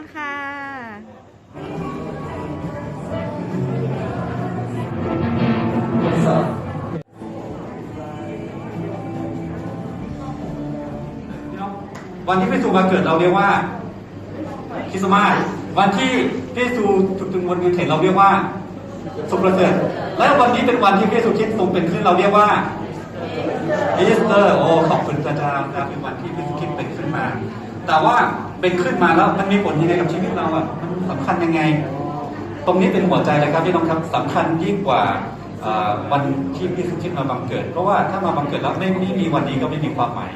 รค่ะวันที่พระเยซูมาเกิดเราเรียกว่าคริสต์มาสวันที่พระเยซูถูกถึงบนเงินเห็นเราเรียกว่าสุประเสริฐและวันนี้เป็นวันที่พระเยซูคริสต์ทรงเป็นขึ้นเราเรียกว่าอีสเตอร์โอ้ขอบคุณพระเจ้าครับเป็นวันที่พระเยซู แต่ว่าเป็นขึ้นมาแล้วมันมีผลยังไงกับชีวิตเราอะมันสำคัญยังไง ตรงนี้เป็นหัวใจเลยครับพี่น้องครับสำคัญยิ่งกว่าวันที่พระเยซูคริสต์มาบังเกิด เพราะว่าถ้ามาบังเกิดแล้วไม่ไม่มีวันนี้ก็ไม่มีความหมาย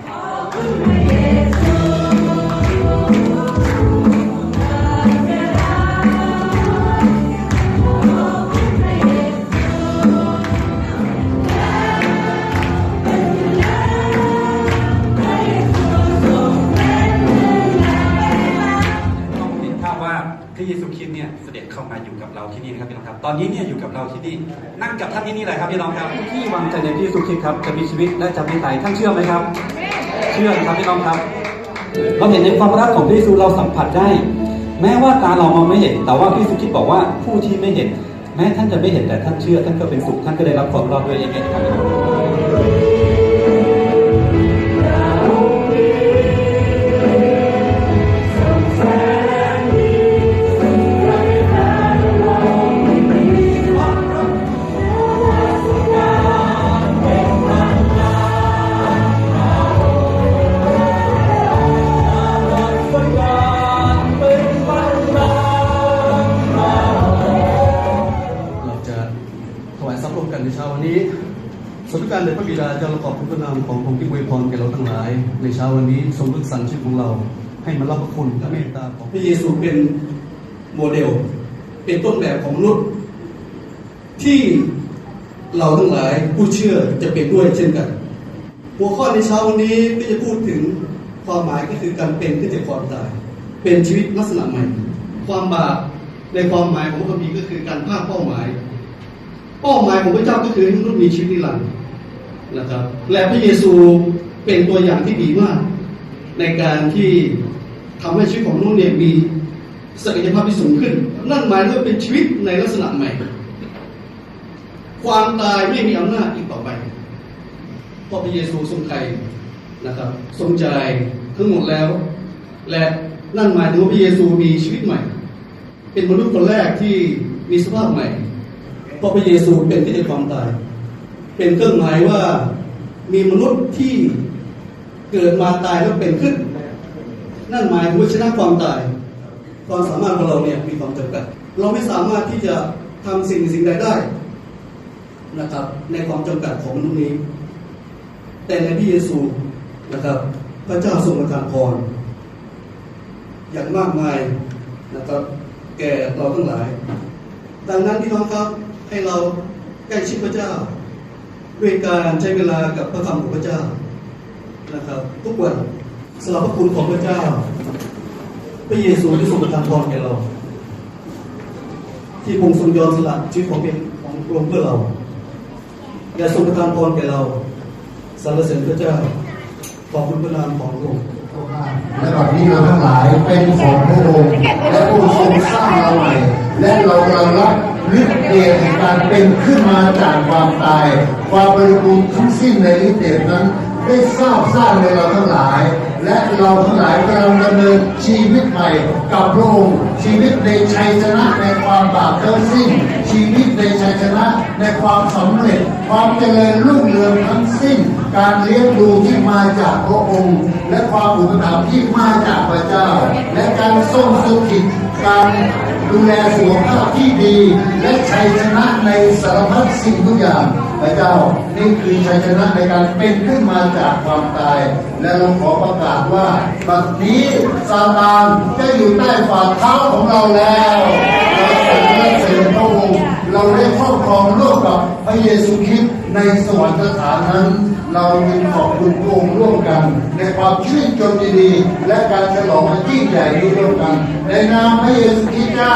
ตอนนี้เนี่ยอยู่กับเราที่นี่นั่งกับท่านที่นี่เลยครับพี่น้องครับที่วางใจในพระเยซูคริสต์ครับจะมีชีวิตและจะไม่ตายท่านเชื่อไหมครับ เชื่อครับพี่น้องครับ เราเห็นในความรักของพระเยซูเราสัมผัสได้ แม้ว่าตาเรามองไม่เห็น แต่ว่าพระเยซูคริสต์บอกว่าผู้ที่ไม่เห็น แม้ท่านจะไม่เห็นแต่ท่านเชื่อ ท่านก็เป็นสุขท่านก็ได้รับความรอดด้วยเองครับับรมกันในเช้าวันนี้สมการในพระบิดาจ้าเราขอบคุณพระนามของพระองค์ที่อวยพรแก่เราทั้งหลาย ในเช้าวันนี้ทรงเลือกสรรชีวิตของเรา ให้มารับพระคุณและเมตตาของพระเยซูเป็นโมเดล เป็นต้นแบบของมนุษย์ที่เราทั้งหลายผู้เชื่อจะเป็นด้วยเช่นกัน หัวข้อในเช้าวันนี้ก็จะพูดถึงความหมายก็คือการเป็นขึ้นจากความตาย เป็นชีวิตลักษณะใหม่ ความบาปในความหมายของพระคัมภีก็คือการพลาดเป้าหมาย เป้าหมายของพระเจ้าก็คือให้มนุษย์มีชีวิตนิรันดร์นะครับ และพระเยซูเป็นตัวอย่างที่ดีมาก ในการที่ทำให้ชีวิตของมนุษย์เนี่ยมีศักยภาพที่สูงขึ้น นั่นหมายถึงว่าเป็นชีวิตในลักษณะใหม่ ความตายไม่มีอำนาจอีกต่อไปเพราะพระเยซูทรงไถ่นะครับ ทรงใจทั้งหมดแล้ว และนั่นหมายถึงว่าพระเยซูมีชีวิตใหม่ เป็นมนุษย์คนแรกที่มีสภาพใหม่ เพราะพระเยซูเป็นที่จากความตาย เป็นเครื่องหมายว่ามีมนุษย์ที่เกิดมาตายแล้วเป็นขึ้น นั่นหมายถึงชนะความตาย ความสามารถของเราเนี่ยมีความจำกัด เราไม่สามารถที่จะทำสิ่งสิ่งใดได้นะครับ ในความจำกัดของมนุษย์นี้ แต่ในพระเยซูนะครับ พระเจ้าทรงประทานพรอย่างมากมายนะครับ แก่เราทั้งหลาย ดังนั้นพี่น้องครับ ให้เราใกล้ชิดพระเจ้า ด้วยการใช้เวลากับพระคำของพระเจ้านะครับ ทุกวันสำหรับพระคุณของพระเจ้า พระเยซูที่ทรงประทานพรแก่เรา ที่พรงทรงยอมสละชีวิตของเป็นของพระองค์เพื่อเราและทรงประทานพรแก่เราสรรเสริญพระเจ้าขอบคุณพระนามของพระองค์และบัดนี้เราทั้งหลายเป็นของพระองค์และผู้ทรงสร้างเราใหม่และเรากำลังรับ ฤทธิ์เดชแห่งการเป็นขึ้นมาจากความตาย ความบริบูรณ์ทั้งสิ้นในฤทธิ์เดชนั้น ได้ทราบสร้างในเราทั้งหลาย และเราทั้งหลายกำลังดำเนินชีวิตใหม่กับพระองค์ชีวิตในชัยชนะในความบาปทั้งสิ้น ชีวิตในชัยชนะในความสำเร็จ ความเจริญรุ่งเรืองทั้งสิ้น การเลี้ยงดูที่มาจากพระองค์ และความอุปถัมภ์ที่มาจากพระเจ้า และการทรงสุขิตการ ดูแลสุขภาพที่ดี และชัยชนะในสารพัดสิ่งทุกอย่างพระเจ้านี่คือชัยชนะในการเป็นขึ้นมาจากความตาย และเราขอประกาศว่าบัดนี้ซาตานจะอยู่ใต้ฝ่าเท้าของเราแล้วเราสรรเสริญพระองค์เราได้ ระเยซูคริสต์ในสวรรคสถานนั้น เราจึงขอบคุณพระองค์ร่วมกัน ในความชื่นชมยินดี และการฉลองอันยิ่งใหญ่นี้ร่วมกัน ในนามพระเยซูคริสต์เจ้า